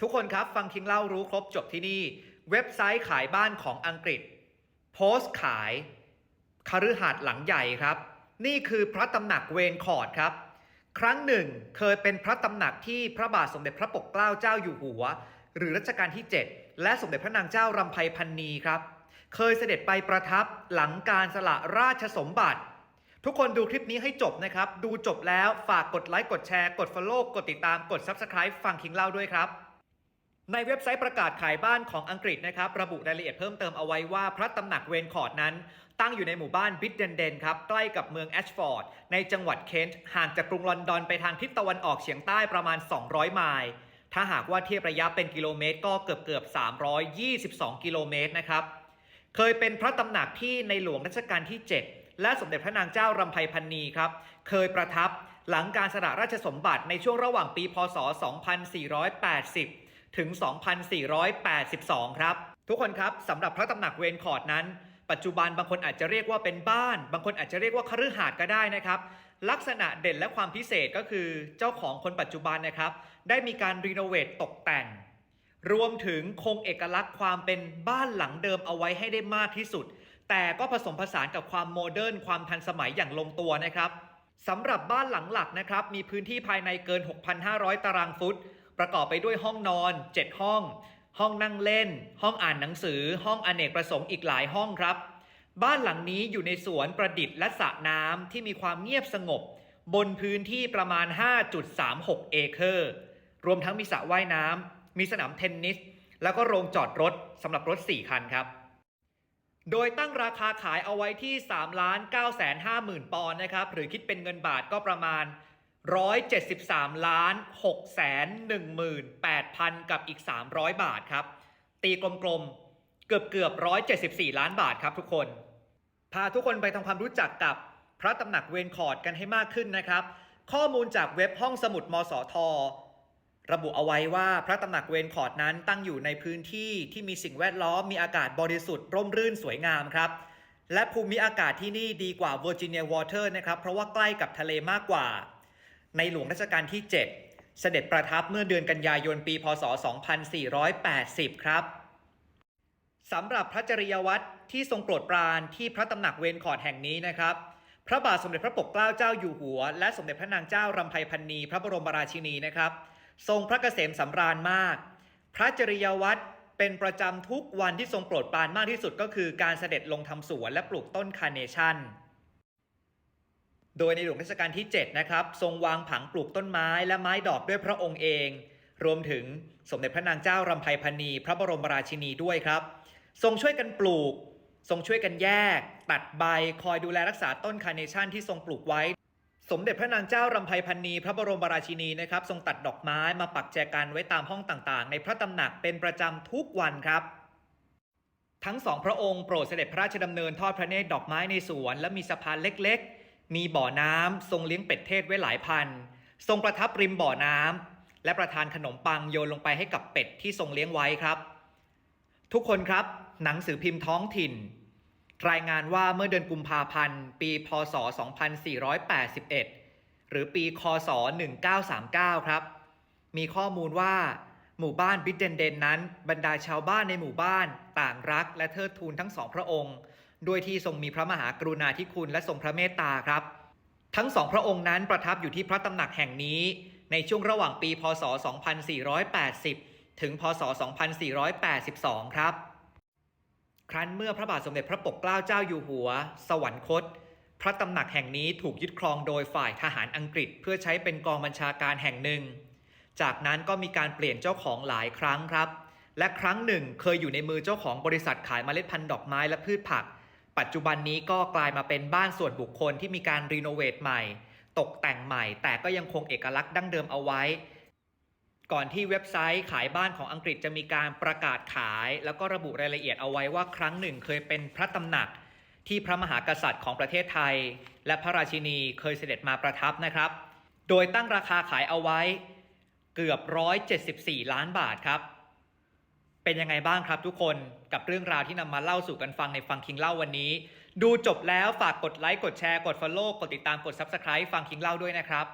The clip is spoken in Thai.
ทุกคนครับฟังคิงเล่ารู้ครบจบที่นี่ เว็บไซต์ขายบ้านของอังกฤษ โพสต์ขายคฤหาสน์หลังใหญ่ครับ นี่คือพระตำหนักเวนคอร์ดครับ ครั้งหนึ่งเคยเป็นพระตำหนักที่พระบาทสมเด็จพระปกเกล้าเจ้าอยู่หัว หรือรัชกาลที่ 7 และสมเด็จพระนางเจ้ารำไพพันนีครับ เคยเสด็จไปประทับหลังการสละราชสมบัติ ทุกคนดูคลิปนี้ให้จบนะครับ ดูจบแล้วฝากกดไลค์กดแชร์ กด Follow กดติดตามกด Subscribe ฟังคิงเล่าด้วยครับ ในเว็บไซต์ประกาศขายบ้านของอังกฤษนะครับระบุรายละเอียดเพิ่มเติมเอาไว้ว่าพระตำหนักเวนคอร์ดนั้น ตั้งอยู่ในหมู่บ้านบิดเดนเดนครับใกล้กับเมืองแอชฟอร์ด ในจังหวัดเคนต์ห่างจากกรุงลอนดอนไปทางทิศตะวันออกเฉียงใต้ประมาณ 200 ไมล์ถ้าหากว่าเทียบระยะเป็นกิโลเมตรก็เกือบเกือบ322 กิโลเมตรนะครับเคยเป็นพระตำหนักที่ในหลวงรัชกาลที่ 7 และสมเด็จพระนางเจ้ารำไพพันนีครับเคยประทับหลังการสละราชสมบัติในช่วงระหว่างปีพศ 2480 ถึง 2482 ครับ ทุกคนครับสำหรับพระตำหนักเวนคอร์ดนั้น ปัจจุบันบางคนอาจจะเรียกว่าเป็นบ้าน บางคนอาจจะเรียกว่าคฤหาสน์ก็ได้นะครับ ลักษณะเด่นและความพิเศษก็คือเจ้าของคนปัจจุบันนะครับ ได้มีการรีโนเวทตกแต่ง รวมถึงคงเอกลักษณ์ความเป็นบ้านหลังเดิมเอาไว้ให้ได้มากที่สุด แต่ก็ผสมผสานกับความโมเดิร์นความทันสมัยอย่างลงตัวนะครับสำหรับบ้านหลังหลักนะครับมีพื้นที่ภายในเกิน 6,500 ตารางฟุต ประกอบไปด้วยห้องนอน 7 ห้อง ห้องนั่งเล่น ห้องอ่านหนังสือ ห้องอเนกประสงค์อีกหลายห้องครับ บ้านหลังนี้อยู่ในสวนประดิษฐ์และสระน้ำที่มีความเงียบสงบ บนพื้นที่ประมาณ 5.36 เอเคอร์ รวมทั้งมีสระว่ายน้ำมีสนามเทนนิส แล้วก็โรงจอดรถสำหรับรถ 4 คันครับโดยตั้งราคาขายเอาไว้ที่3ล้าน9แสน5หมื่นปอนด์นะครับ หรือคิดเป็นเงินบาทก็ประมาณ 173ล้าน6แสน1หมื่น8พันกับอีก 300 บาทครับ ตีกลมๆ เกือบเกือบ174 ล้านบาทครับทุกคน พาทุกคนไปทำความรู้จักกับพระตำหนักเวนคอร์ดกันให้มากขึ้นนะครับ ข้อมูลจากเว็บห้องสมุดมสท ระบุเอาไว้ว่าพระตำหนักเวนคอร์ดนั้นตั้งอยู่ในพื้นที่ที่มีสิ่งแวดล้อมมีอากาศบริสุทธิ์ร่มรื่นสวยงามครับ และภูมิอากาศที่นี่ดีกว่าเวอร์จิเนียวอเตอร์นะครับเพราะว่าใกล้กับทะเลมากกว่า ในหลวงรัชกาลที่ 7 เสด็จประทับเมื่อเดือนกันยายนปี พศ 2480 ครับสำหรับพระจริยวัตรที่ทรงโปรดปรานที่พระตำหนักเวนคอร์ดแห่งนี้นะครับ พระบาทสมเด็จพระปกเกล้าเจ้าอยู่หัว และสมเด็จพระนางเจ้ารำไพพันนีพระบรมราชินีนะครับ ทรงพระเกษมสำราญมาก พระจริยวัตรเป็นประจำทุกวันที่ทรงโปรดปรานมากที่สุดก็คือการเสด็จลงทำสวนและปลูกต้นคาร์เนชั่น โดยในหลวงรัชกาลที่ 7 นะครับ ทรงวางผังปลูกต้นไม้และไม้ดอกด้วยพระองค์เอง รวมถึงสมเด็จพระนางเจ้ารำไพพันนีพระบรมราชินีด้วยครับ ทรงช่วยกันปลูก ทรงช่วยกันแยก ตัดใบคอยดูแลรักษาต้นคาร์เนชั่นที่ทรงปลูกไว้ สมเด็จพระนางเจ้ารำไพพันนีพระบรมราชินีนะครับ ทรงตัดดอกไม้มาปักแจกันไว้ตามห้องต่างๆ ในพระตำหนักเป็นประจำทุกวันครับทั้งสองพระองค์โปรดเสด็จพระราชดำเนินทอดพระเนตรดอกไม้ในสวน และมีสะพานเล็กๆ มีบ่อน้ำทรงเลี้ยงเป็ดเทศไว้หลายพัน ทรงประทับริมบ่อน้ำและประทานขนมปังโยนลงไปให้กับเป็ดที่ทรงเลี้ยงไว้ครับ ทุกคนครับหนังสือพิมพ์ท้องถิ่น รายงานว่าเมื่อเดือนกุมภาพันธ์ ปี พศ 2481 หรือปี คศ 1939 ครับ มีข้อมูลว่าหมู่บ้านบิดเดนเดนนั้น บรรดาชาวบ้านในหมู่บ้าน ต่างรักและเทิดทูนทั้งสองพระองค์ ด้วยที่ทรงมีพระมหากรุณาธิคุณและทรงพระเมตตาครับ ทั้งสองพระองค์นั้นประทับอยู่ที่พระตำหนักแห่งนี้ ในช่วงระหว่างปี พศ 2480 ถึง พศ 2482 ครับ ครั้นเมื่อพระบาทสมเด็จพระปกเกล้าเจ้าอยู่หัว สวรรคต พระตำหนักแห่งนี้ถูกยึดครองโดยฝ่ายทหารอังกฤษ เพื่อใช้เป็นกองบัญชาการแห่งหนึ่ง จากนั้นก็มีการเปลี่ยนเจ้าของหลายครั้งครับและครั้งหนึ่งเคยอยู่ในมือเจ้าของบริษัทขายเมล็ดพันธุ์ดอกไม้และพืชผัก ปัจจุบันนี้ก็กลายมาเป็นบ้านส่วนบุคคลที่มีการรีโนเวทใหม่ ตกแต่งใหม่ แต่ก็ยังคงเอกลักษณ์ดั้งเดิมเอาไว้ ก่อนที่เว็บไซต์ขายบ้านของอังกฤษจะมีการประกาศขาย แล้วก็ระบุรายละเอียดเอาไว้ว่าครั้งหนึ่งเคยเป็นพระตำหนัก ที่พระมหากษัตริย์ของประเทศไทย และพระราชินีเคยเสด็จมาประทับนะครับ โดยตั้งราคาขายเอาไว้ เกือบ 174 ล้านบาทครับ เป็นยังไงบ้างครับทุกคนกับเรื่องราวที่นำมาเล่าสู่กันฟังในฟังคิงเล่าวันนี้ ดูจบแล้วฝากกดไลค์กดแชร์กด Follow กดติดตามกด Subscribe ฟังคิงเล่าด้วยนะครับ